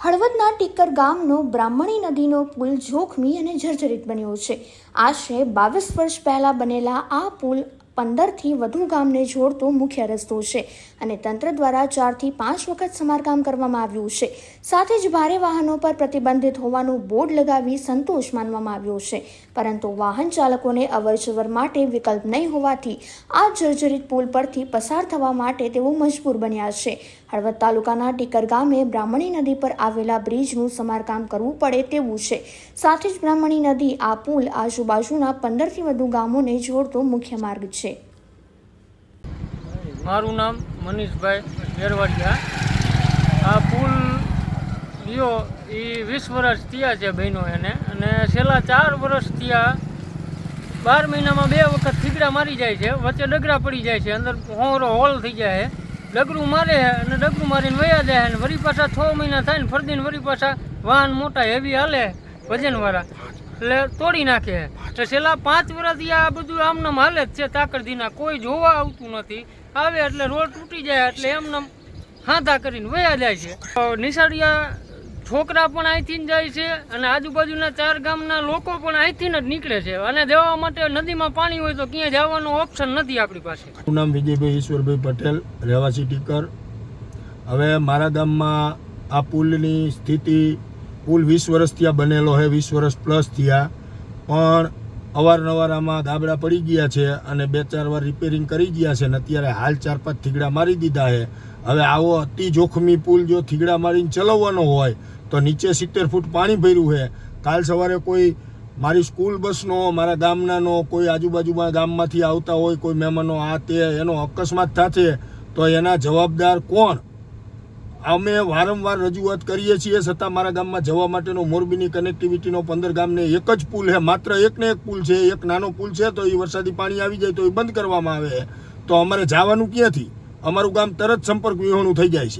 હળવદના ટીકર ગામનો બ્રાહ્મણી નદીનો પુલ જોખમી અને જર્જરિત બન્યો છે. આશરે બાવીસ વર્ષ પહેલાં બનેલા આ પુલ પંદરથી વધુ ગામને જોડતો મુખ્ય રસ્તો છે અને તંત્ર દ્વારા ચારથી પાંચ વખત સમારકામ કરવામાં આવ્યું છે. સાથે જ ભારે વાહનો પર પ્રતિબંધિત હોવાનું બોર્ડ લગાવી સંતોષ માનવામાં આવ્યો છે. પરંતુ વાહન ચાલકોને અવરજવર માટે વિકલ્પ નહીં હોવાથી આ જર્જરિત પુલ પરથી પસાર થવા માટે તેઓ મજબૂર બન્યા છે. હળવદ તાલુકાના ટીકર ગામે બ્રાહ્મણી નદી પર આવેલા બ્રિજનું સમારકામ કરવું પડે તેવું છે. સાથે જ બ્રાહ્મણી નદી આ પુલ આજુબાજુના પંદરથી વધુ ગામોને જોડતો મુખ્ય માર્ગ છે. મારું નામ મનીષભાઈ ગેરવાડિયા આ પુલ લ્યો, એ વીસ વર્ષ થયા છે બહેનો એને. અને છેલ્લા ચાર વર્ષ થયા, બાર મહિનામાં બે વખત થીગડા મારી જાય છે, વચ્ચે ડગરા પડી જાય છે, અંદર હોરો હોલ થઈ જાય છે. ડગરું મારે અને ડગરું મારીને વયા જાય અને વરી પાછા છ મહિના થાય ને ફરદીને વરી પાછા વાહન મોટા હેવી હાલે વજનવાળા. એટલે તોડી નાખે. એટલે છેલ્લા પાંચ વર્ષથી આ બધું આમનામ હાલે જ છે તાકરદીના. કોઈ જોવા આવતું નથી. આવે એટલે રોડ તૂટી જાય એટલે એમને હાંધા કરીને વયા જાય છે. નિશાળિયા છોકરા પણ અહીંથી જાય છે અને આજુબાજુના ચાર ગામના લોકો પણ અહીંથી જ નીકળે છે. અને જવા માટે નદીમાં પાણી હોય તો ક્યાંય જવાનો ઓપ્શન નથી આપણી પાસે. મારું નામ વિજયભાઈ ઈશ્વરભાઈ પટેલ, રહેવાસી ટીકર. હવે મારા ગામમાં આ પુલની સ્થિતિ, પુલ વીસ વર્ષ ત્યાં બનેલો છે, વીસ વર્ષ પ્લસ થયા. પણ અવારનવાર આમાં ગાબડા પડી ગયા છે અને બે ચાર વાર રિપેરિંગ કરી ગયા છે અને અત્યારે હાલ ચાર પાંચ થીગડા મારી દીધા છે. હવે આવો અતિ જોખમી પુલ જો થીગડા મારીને ચલાવવાનો હોય, તો નીચે સિત્તેર ફૂટ પાણી ભર્યું છે. કાલ સવારે કોઈ મારી સ્કૂલ બસનો, મારા ગામનાનો, કોઈ આજુબાજુમાં ગામમાંથી આવતા હોય, કોઈ મહેમાનો, આ તે, એનો અકસ્માત થશે, તો એના જવાબદાર કોણ? અમે વારંવાર રજૂઆત કરીએ છીએ, છતાં મારા ગામમાં જવા માટેનો મોરબીની કનેક્ટિવિટીનો પંદર ગામને એક જ પુલ છે. માત્ર એક ને એક પુલ છે, એક નાનો પુલ છે, તો એ વરસાદી પાણી આવી જાય તો એ બંધ કરવામાં આવે. તો અમારે જવાનું ક્યાંથી? અમારું ગામ તરત સંપર્ક વિહોણું થઈ જાય છે.